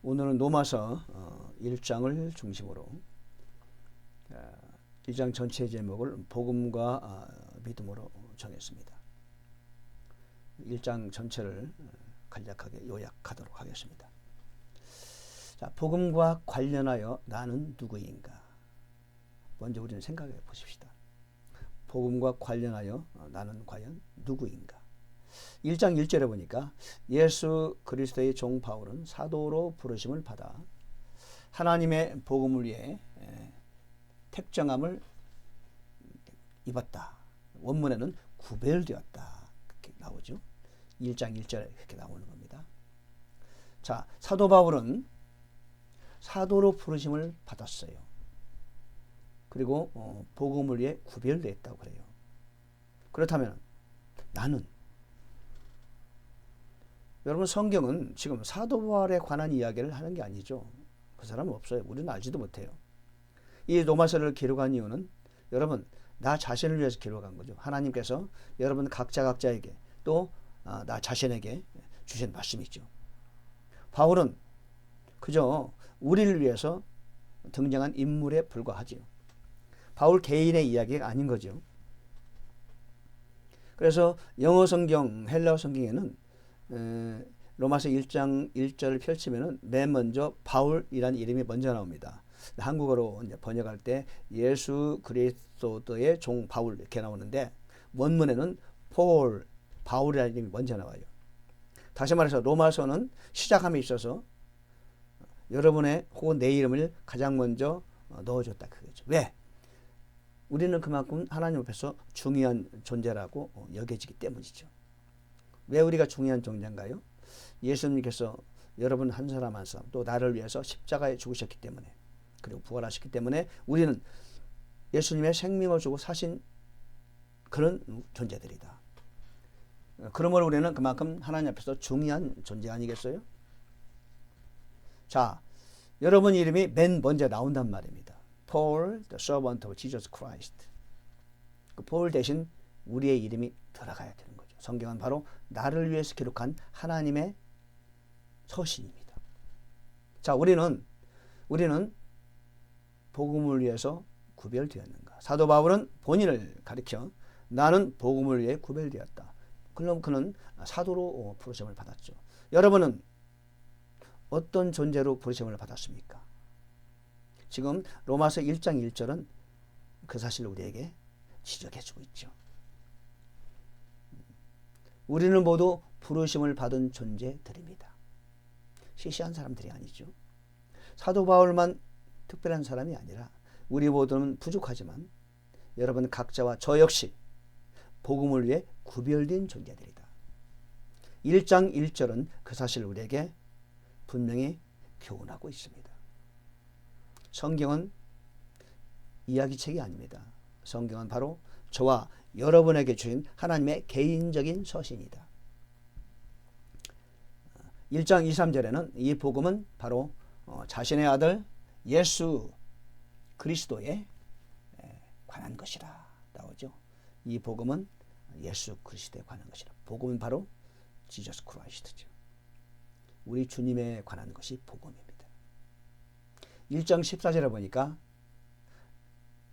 오늘은 로마서 1장을 중심으로 1장 전체 제목을 복음과 아, 믿음으로 정했습니다. 1장 전체를 간략하게 요약하도록 하겠습니다. 자, 복음과 관련하여 나는 누구인가? 먼저 우리는 생각해 보십시다. 복음과 관련하여 나는 과연 누구인가? 1장 1절에 보니까 예수 그리스도의 종 바울은 사도로 부르심을 받아 하나님의 복음을 위해 택정함을 입었다. 원문에는 구별되었다. 그렇게 나오죠. 1장 1절에 그렇게 나오는 겁니다. 자, 사도 바울은 사도로 부르심을 받았어요. 그리고 어, 복음을 위해 구별됐다고 그래요. 그렇다면 나는 여러분 성경은 지금 사도 바울에 관한 이야기를 하는 게 아니죠. 그 사람은 없어요. 우리는 알지도 못해요. 이 로마서를 기록한 이유는 여러분 나 자신을 위해서 기록한 거죠. 하나님께서 여러분 각자 각자에게 또나 아, 자신에게 주신 말씀이 있죠. 바울은 그저 우리를 위해서 등장한 인물에 불과하지요. 바울 개인의 이야기가 아닌 거죠. 그래서 영어 성경, 헬라어 성경에는 로마서 1장 1절을 펼치면은 맨 먼저 바울이라는 이름이 먼저 나옵니다. 한국어로 번역할 때 예수 그리스도의 종 바울 이렇게 나오는데 원문에는 폴 바울이라는 이름이 먼저 나와요. 다시 말해서 로마서는 시작함에 있어서 여러분의 혹은 내 이름을 가장 먼저 넣어줬다 그거죠. 왜? 우리는 그만큼 하나님 앞에서 중요한 존재라고 여겨지기 때문이죠. 왜 우리가 중요한 존재인가요? 예수님께서 여러분 한 사람 한 사람 또 나를 위해서 십자가에 죽으셨기 때문에 그리고 부활하셨기 때문에 우리는 예수님의 생명을 주고 사신 그런 존재들이다. 그러므로 우리는 그만큼 하나님 앞에서 중요한 존재 아니겠어요? 자, 여러분 이름이 맨 먼저 나온단 말입니다. Paul, the servant of Jesus Christ. 그폴 대신 우리의 이름이 들어가야 거죠. 성경은 바로 나를 위해서 기록한 하나님의 서신입니다. 자, 우리는 우리는 복음을 위해서 구별되었는가? 사도 바울은 본인을 가리켜 나는 복음을 위해 구별되었다. 그럼 그는 사도로 부르심을 받았죠. 여러분은 어떤 존재로 부르심을 받았습니까? 지금 로마서 1장 1절은 그 사실을 우리에게 지적해주고 있죠. 우리는 모두 부르심을 받은 존재들입니다. 시시한 사람들이 아니죠. 사도 바울만 특별한 사람이 아니라 우리 모두는 부족하지만 여러분 각자와 저 역시 복음을 위해 구별된 존재들이다. 1장 1절은 그 사실을 우리에게 분명히 교훈하고 있습니다. 성경은 이야기책이 아닙니다. 성경은 바로 저와 여러분에게 주신 하나님의 개인적인 서신이다. 1장 2, 3절에는 이 복음은 바로 어, 자신의 아들 예수 그리스도에 관한 것이라 나오죠. 이 복음은 예수 그리스도에 관한 것이라. 복음은 바로 지저스 크라이스트죠. 우리 주님에 관한 것이 복음입니다. 1장 14절에 보니까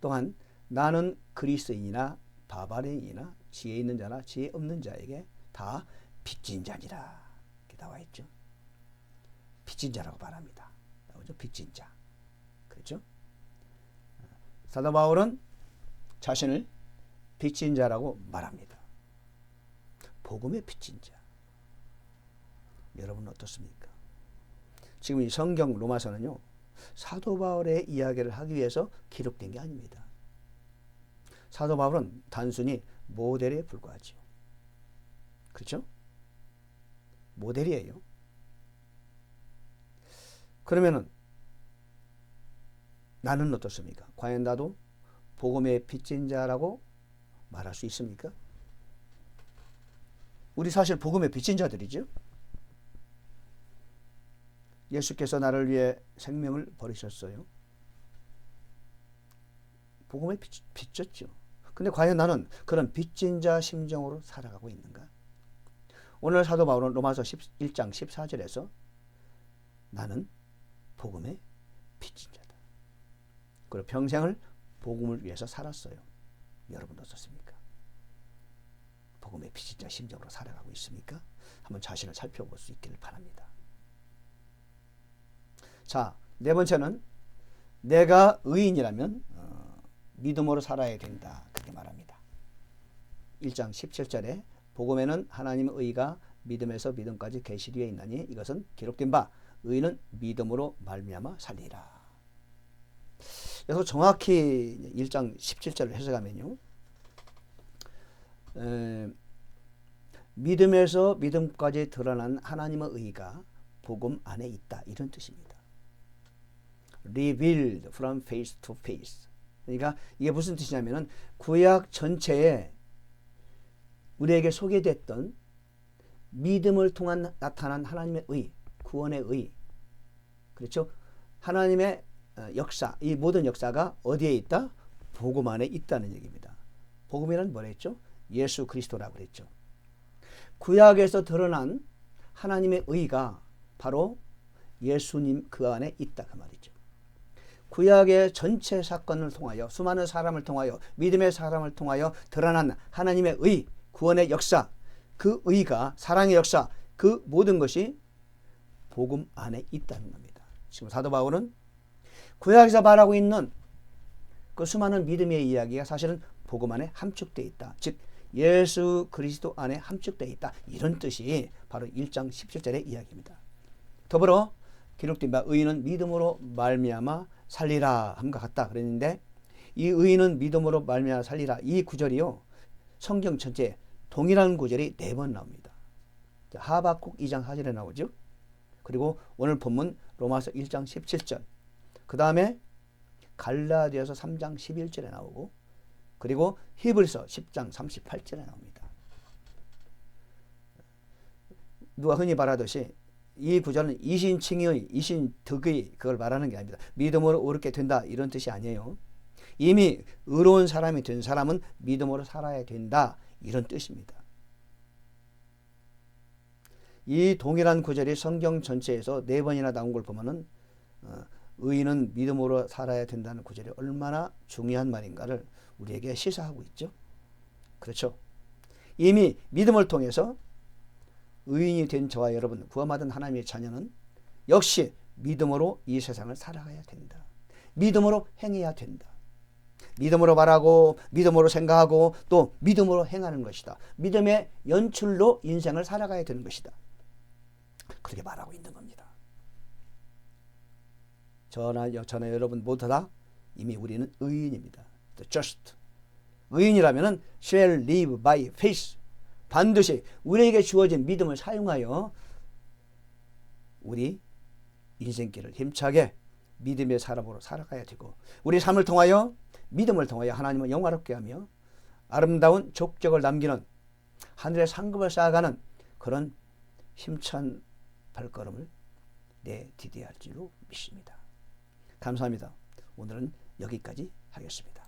또한 나는 그리스인이나 바바레인이나 지혜 있는 자나 지혜 없는 자에게 다 빚진 자니라. 이렇게 나와 있죠. 빚진 자라고 말합니다. 나오죠. 빚진 자. 그렇죠? 사도 바울은 자신을 빚진 자라고 말합니다. 복음의 빚진 자. 여러분 어떻습니까? 지금 이 성경 로마서는요. 사도 바울의 이야기를 하기 위해서 기록된 게 아닙니다. 사도 바울은 단순히 모델에 불과하죠. 그렇죠? 모델이에요. 그러면은 나는 어떻습니까? 과연 나도 복음의 빚진 자라고 말할 수 있습니까? 우리 사실 복음의 빚진 자들이죠. 예수께서 나를 위해 생명을 버리셨어요. 복음에 빚졌죠. 근데 과연 나는 그런 빚진 자 심정으로 살아가고 있는가? 오늘 사도 바울은 로마서 11장 14절에서 나는 복음의 빚진 자다. 그리고 평생을 복음을 위해서 살았어요. 여러분 어떻습니까? 복음의 빚진 자 심정으로 살아가고 있습니까? 한번 자신을 살펴볼 수 있기를 바랍니다. 자, 네 번째는 내가 의인이라면 어, 믿음으로 살아야 된다. 그렇게 말합니다. 1장 17절에 복음에는 하나님의 의가 믿음에서 믿음까지 계시되어 있나니 이것은 기록된 바 의는 믿음으로 말미암아 살리라. 그래서 정확히 1장 17절을 해석하면요. 에, 믿음에서 믿음까지 드러난 하나님의 의가 복음 안에 있다. 이런 뜻입니다. revealed from face to face. 그러니까 이게 무슨 뜻이냐면은 구약 전체에 우리에게 소개됐던 믿음을 통한 나타난 하나님의 의, 구원의 의. 그렇죠? 하나님의 어, 역사, 이 모든 역사가 어디에 있다? 복음 안에 있다는 얘기입니다. 복음이란 뭐랬죠? 예수 그리스도라고 그랬죠. 구약에서 드러난 하나님의 의가 바로 예수님 그 안에 있다 그 말이죠. 구약의 전체 사건을 통하여 수많은 사람을 통하여 믿음의 사람을 통하여 드러난 하나님의 의, 구원의 역사, 그 의가 사랑의 역사, 그 모든 것이 복음 안에 있다는 겁니다. 지금 사도 바울은 구약에서 말하고 있는 그 수많은 믿음의 이야기가 사실은 복음 안에 함축되어 있다. 즉 예수 그리스도 안에 함축되어 있다. 이런 뜻이 바로 1장 17절의 이야기입니다. 더불어 기록된 바 의인은 믿음으로 말미암아 살리라 함과 같다 그랬는데 이 의인은 믿음으로 말미암아 살리라 이 구절이요 성경 전체 동일한 구절이 네 번 나옵니다. 하박국 2장 4절에 나오죠. 그리고 오늘 본문 로마서 1장 17절 그 다음에 갈라디아서 3장 11절에 나오고 그리고 히브리서 10장 38절에 나옵니다. 누가 흔히 말하듯이 이 구절은 이신칭의, 이신득의 그걸 말하는 게 아닙니다. 믿음으로 옳게 된다 이런 뜻이 아니에요. 이미 의로운 사람이 된 사람은 믿음으로 살아야 된다 이런 뜻입니다. 이 동일한 구절이 성경 전체에서 네 번이나 나온 걸 보면은 어, 의인은 믿음으로 살아야 된다는 구절이 얼마나 중요한 말인가를 우리에게 시사하고 있죠. 그렇죠. 이미 믿음을 통해서 의인이 된 저와 여러분, 구원받은 하나님의 자녀는 역시 믿음으로 이 세상을 살아가야 된다. 믿음으로 행해야 된다. 믿음으로 말하고, 믿음으로 생각하고, 또 믿음으로 행하는 것이다. 믿음의 연출로 인생을 살아가야 되는 것이다. 그렇게 말하고 있는 겁니다. 저나, 저나 여러분 모두 다 이미 우리는 의인입니다. The just. 의인이라면 shall live by faith. 반드시 우리에게 주어진 믿음을 사용하여 우리 인생길을 힘차게 믿음의 사람으로 살아가야 되고 우리 삶을 통하여 믿음을 통하여 하나님을 영화롭게 하며 아름다운 족적을 남기는 하늘의 상급을 쌓아가는 그런 힘찬 발걸음을 내디뎌야 할 줄로 믿습니다. 감사합니다. 오늘은 여기까지 하겠습니다.